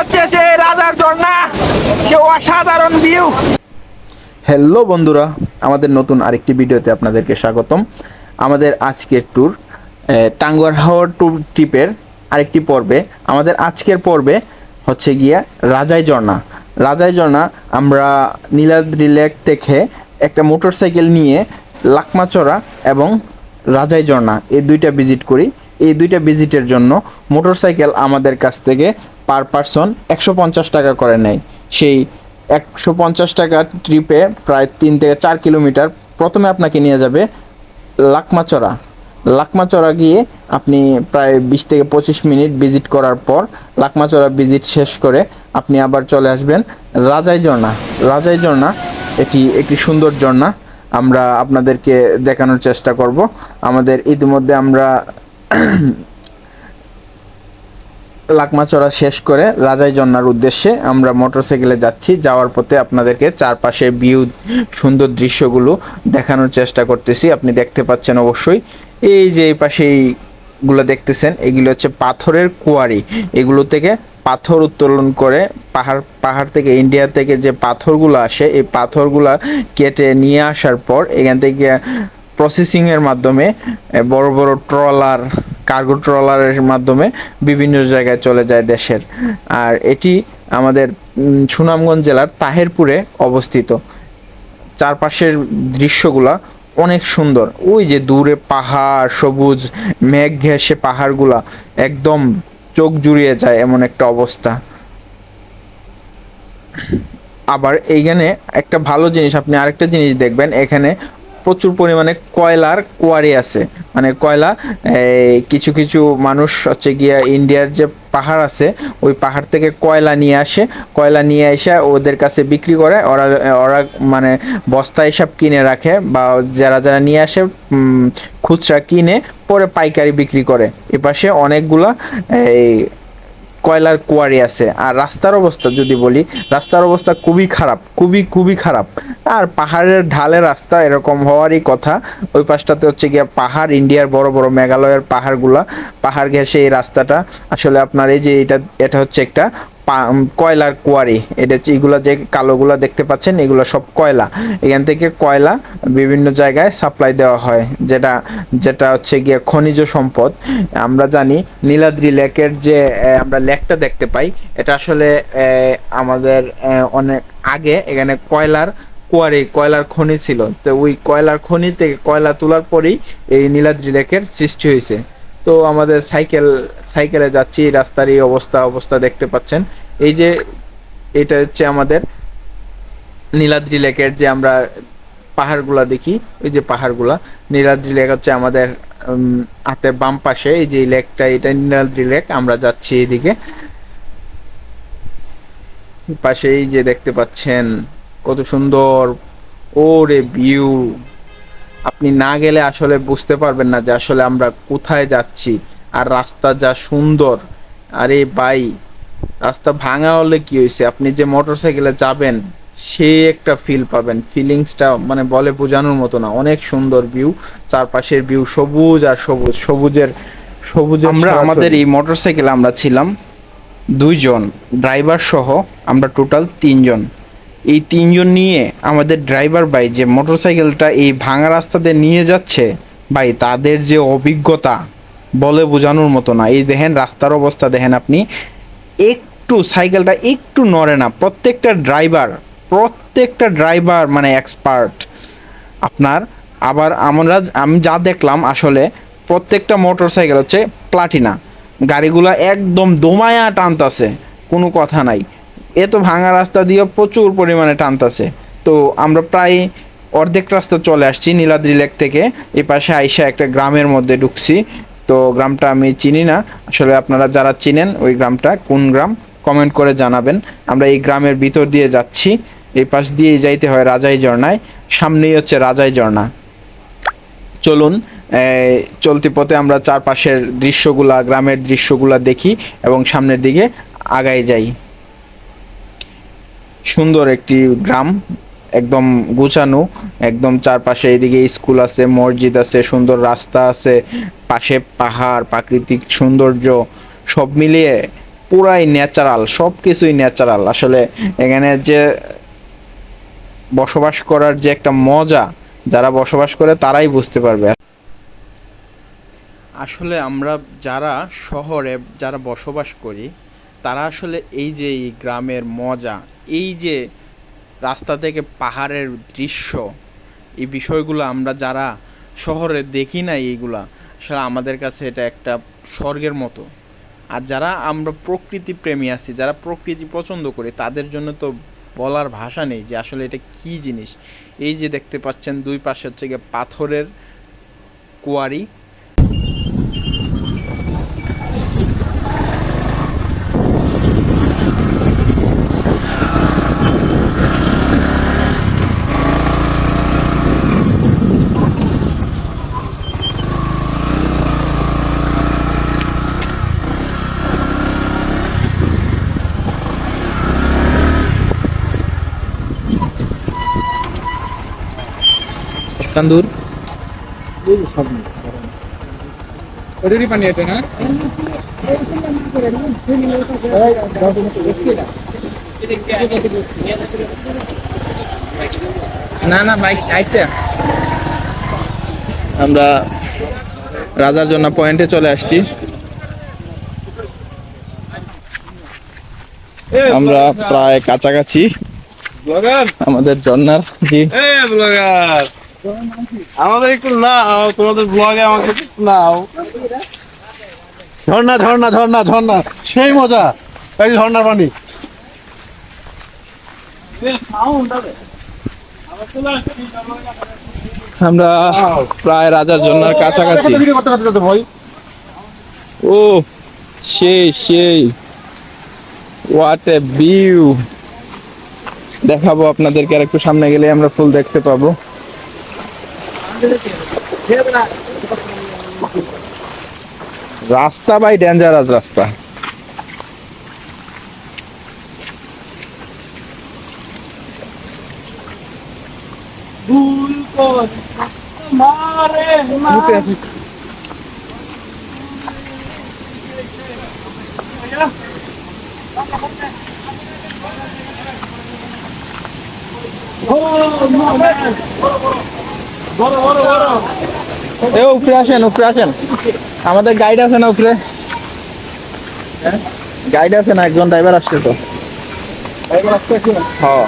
হচ্ছে সে রাজার ঝর্ণা। অসাধারণ ভিউ হ্যালো বন্ধুরা, আমাদের নতুন আরেকটি ভিডিওতে আপনাদেরকে স্বাগতম। আমাদের আজকের ট্যুর টাঙ্গুয়ার হাওয়ার ট্যুর ট্রিপের আরেকটি পর্বে। আমাদের আজকের পর্বে হচ্ছে গিয়া রাজাই ঝর্ণা। রাজাই ঝর্ণা, আমরা নীলাদ্রি লেক থেকে একটা মোটরসাইকেল নিয়ে লাকমাচড়া এবং রাজাই ঝর্ণা এই দুইটা ভিজিট করি। এই দুইটা ভিজিটের জন্য মোটরসাইকেল আমাদের কাছ থেকে পার পারসন একশো পঞ্চাশ টাকা করে নেয়। সেই একশো পঞ্চাশ টাকা ট্রিপে প্রায় তিন থেকে চার কিলোমিটার প্রথমে আপনাকে নিয়ে যাবে লাকমাচড়া। লাকমাচড়া গিয়ে আপনি প্রায় বিশ থেকে পঁচিশ মিনিট ভিজিট করার পর লাকমাচড়া ভিজিট শেষ করে আপনি আবার চলে আসবেন রাজাই ঝর্ণা। রাজাই ঝর্ণা এটি একটি সুন্দর ঝর্ণা। আমরা আপনাদেরকে দেখানোর চেষ্টা করব। আমাদের ইতিমধ্যে আমরা লাকমাচড়া শেষ করে রাজাই জন্নার উদ্দেশ্যে আমরা মোটরসাইকেলে যাচ্ছি। যাওয়ার পথে আপনাদেরকে চারপাশে ভিউ সুন্দর দৃশ্যগুলো দেখানোর চেষ্টা করতেছি। আপনি দেখতে পাচ্ছেন অবশ্যই। এই যে এই পাশে এইগুলো দেখতেছেন, এগুলো হচ্ছে পাথরের কুয়ারি। এগুলো থেকে পাথর উত্তোলন করে পাহাড় পাহাড় থেকে ইন্ডিয়া থেকে যে পাথরগুলো আসে, এই পাথরগুলা কেটে নিয়ে আসার পর এখান থেকে প্রসেসিংয়ের মাধ্যমে বড় বড় ট্রলার কার্গো ট্রলারের মাধ্যমে বিভিন্ন জায়গায় চলে যায় দেশের। আর এটি আমাদের সুনামগঞ্জ জেলার তাহেরপুরে অবস্থিত। চারপাশের দৃশ্যগুলা অনেক সুন্দর। ওই যে দূরে পাহাড়, সবুজ মেঘ ঘেঁষে পাহাড়গুলা, একদম চোখ জুড়িয়ে যায় এমন একটা অবস্থা। আবার এইখানে একটা ভালো জিনিস, আপনি আরেকটা জিনিস দেখবেন, এখানে প্রচুর পরিমাণে কয়লার কোয়ারি আছে। মানে কয়লা কিছু কিছু মানুষ হচ্ছে গিয়া ইন্ডিয়ার যে পাহাড় আছে, ওই পাহাড় থেকে কয়লা নিয়ে আসে। কয়লা নিয়ে এসে ওদের কাছে বিক্রি করে, ওরা ওরা মানে বস্তা এসব কিনে রাখে বা যারা যারা নিয়ে আসে খুচরা কিনে, পরে পাইকারি বিক্রি করে। এপাশে অনেকগুলা, এই কয়লার কোয়ারি আছে। আর রাস্তার অবস্থা যদি বলি, রাস্তার অবস্থা খুবই খারাপ, খুবই খুবই খারাপ। আর পাহাড়ের ঢালে রাস্তা এরকম হওয়ারই কথা। ওই পাশটাতে হচ্ছে গিয়ে পাহাড়, ইন্ডিয়ার বড় বড় মেঘালয়ের পাহাড়গুলা। পাহাড় ঘেঁষে এই রাস্তাটা। আসলে আপনার এই যে এটা এটা হচ্ছে একটা কয়লার কোয়ারি। এটা হচ্ছে এগুলা যে কালোগুলো দেখতে পাচ্ছেন, এগুলো সব কয়লা। এখান থেকে কয়লা বিভিন্ন জায়গায় সাপ্লাই দেওয়া হয়, যেটা যেটা হচ্ছে গিয়ে খনিজ সম্পদ। আমরা জানি নীলাদ্রি লেকের যে আমরা লেকটা দেখতে পাই, এটা আসলে আমাদের অনেক আগে এখানে কয়লার কোয়ারি, কয়লার খনি ছিল। তো ওই কয়লার খনি থেকে কয়লা তোলার পরেই এই নীলাদ্রি লেকের সৃষ্টি হয়েছে। তো আমাদের সাইকেল, সাইকেলে যাচ্ছি, রাস্তার এই অবস্থা অবস্থা দেখতে পাচ্ছেন। এই যে এটা হচ্ছে আমাদের নীলাদ্রি লেকের যে আমরা পাহাড়গুলা দেখি ওই যে পাহাড়গুলা, নীলাদ্রি লেক হচ্ছে আমাদের হাতের বাম পাশে, এই যে লেকটা, এটা নীলাদ্রি লেক, আমরা যাচ্ছি এইদিকে। পাশেই যে দেখতে পাচ্ছেন, কত সুন্দর, ওরে ভিউ। আপনি না গেলে আসলে বুঝতে পারবেন না যে আসলে আমরা কোথায় যাচ্ছি, আর রাস্তা যা সুন্দর। আরে ভাই রাস্তা ভাঙা হলে কি হয়েছে? আপনি যে মোটর সাইকেলে যাবেন সে একটা ফিল পাবেন। ফিলিংসটা মানে বলে বোঝানোর মতো না। অনেক সুন্দর ভিউ চারপাশের ভিউ সবুজ আর সবুজ সবুজের সবুজ আমরা আমাদের এই মোটরসাইকেল আমরা ছিলাম দুইজন ড্রাইভার সহ আমরা টোটাল তিনজন। এই তিনজন নিয়ে আমাদের ড্রাইভার ভাই যে মোটর সাইকেলটা এই ভাঙা রাস্তাতে নিয়ে যাচ্ছে ভাই তাদের যে অভিজ্ঞতা বলে বোঝানোর মতো না। এই দেখেন রাস্তার অবস্থা দেখেন আপনি। একটু সাইকেলটা একটু নড়ে না, প্রত্যেকটা ড্রাইভার প্রত্যেকটা ড্রাইভার মানে এক্সপার্ট আপনার। আবার আমরা আমি যা দেখলাম আসলে প্রত্যেকটা মোটর সাইকেল হচ্ছে প্লাটিনা গাড়িগুলো একদম দোমায়া টানতাছে, কোনো কথা নাই। এ তো ভাঙা রাস্তা দিয়ে প্রচুর পরিমাণে টানতাছে। তো আমরা প্রায় অর্ধেক রাস্তা চলে আসছি নীলাদ্রি লেক থেকে এই পাশে আইসা একটা গ্রামের মধ্যে ঢুকছি। তো গ্রামটা আমি চিনি না, আসলে আপনারা যারা চিনেন ওই গ্রামটা, কোন গ্রাম? কমেন্ট করে জানাবেন। আমরা এই গ্রামের ভিতর দিয়ে যাচ্ছি। এই পাশ দিয়ে যাইতে হয় রাজাই ঝর্ণায়। সামনেই হচ্ছে রাজাই ঝর্ণা। চলুন চলতি পথে আমরা চারপাশের দৃশ্যগুলা, গ্রামের দৃশ্যগুলা দেখি এবং সামনের দিকে আগাই যাই। সুন্দর একটি গ্রাম, একদম গুছানো, একদম চারপাশে এদিকে স্কুল আছে, মসজিদ আছে, সুন্দর রাস্তা আছে, পাশে পাহাড়, প্রাকৃতিক সৌন্দর্য, সব মিলিয়ে পুরাই ন্যাচারাল সব কিছুই ন্যাচারাল। আসলে এখানে যে বসবাস করার যে একটা মজা, যারা বসবাস করে তারাই বুঝতে পারবে। আসলে আমরা যারা শহরে যারা বসবাস করি, তারা আসলে এই যে এই গ্রামের মজা, এই যে রাস্তা থেকে পাহাড়ের দৃশ্য, এই বিষয়গুলো আমরা যারা শহরে দেখি না এইগুলা, আসলে আমাদের কাছে এটা একটা স্বর্গের মতো। আর যারা আমরা প্রকৃতি প্রেমী আছি, যারা প্রকৃতি পছন্দ করে, তাদের জন্য তো বলার ভাষা নেই যে আসলে এটা কি জিনিস। এই যে দেখতে পাচ্ছেন, দুই পাশে হচ্ছে গিয়ে পাথরের কুয়ারি পানি এটা না না না বাইক আইটা আমরা রাজার জন্য পয়েন্টে চলে আসছি। আমরা প্রায় কাছাকাছি। ব্লগার। আমাদের জন্নার জি। ব্লগার। আমাদের একটু নাও তোমাদের ব্লগে আমাকে নাও। ঝর্ণা ঝর্ণা ঝর্ণা ঝর্ণা সেই মজা। এই ঝর্ণার পানি আমরা প্রায় রাজার জন্নার কাছাকাছি। ও সেই সেই। হোয়াট এ ভিউ দেখাবো আপনাদেরকে আর একটু সামনে গেলে আমরা ফুল দেখতে পাবো। রাস্তা বাই ডেঞ্জারাস রাস্তা। ভুল কর মারে মারে বড় বড় বড় এ উপরে আসেন উপরে আসেন। আমাদের গাইড আছে না উপরে? গাইড আছে না একজন ড্রাইভার আসছে তো। হ্যাঁ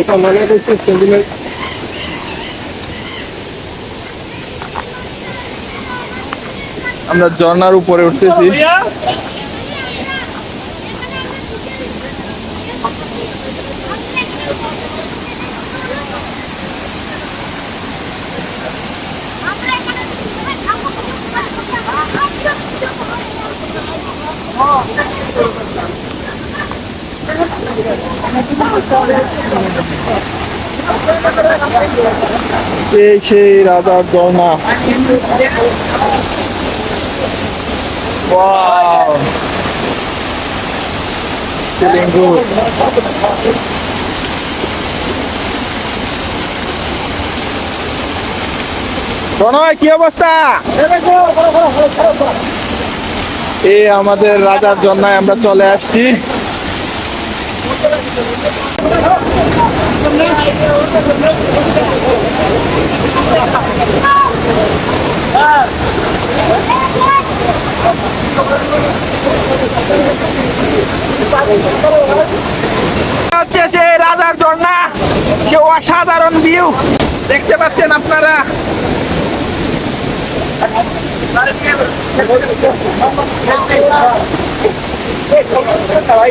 এটা মনে আমরা ঝর্ণার উপরে উঠতেছি। এই সেই রাজার কি অবস্থা? এই আমাদের রাজার জন্য আমরা চলে আসছি। হচ্ছে সে রাজার ঝর্ণা কেউ অসাধারণ ভিউ দেখতে পাচ্ছেন আপনারা? ভাই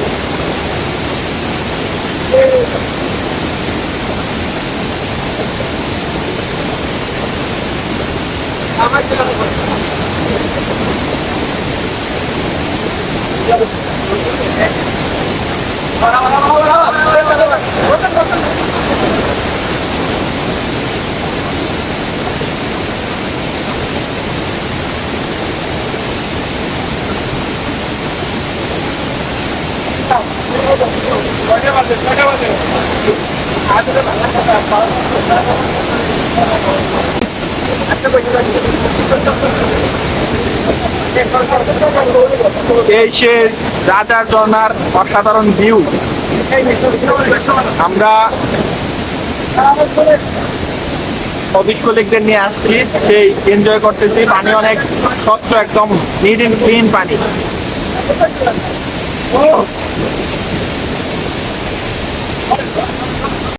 এই সে রাজার ঝর্ণার অসাধারণ ভিউ আমরা অফিস কলিগদের নিয়ে আসছি, সেই এনজয় করতেছি। পানি অনেক স্বচ্ছ, একদম নিট ক্লিন পানি।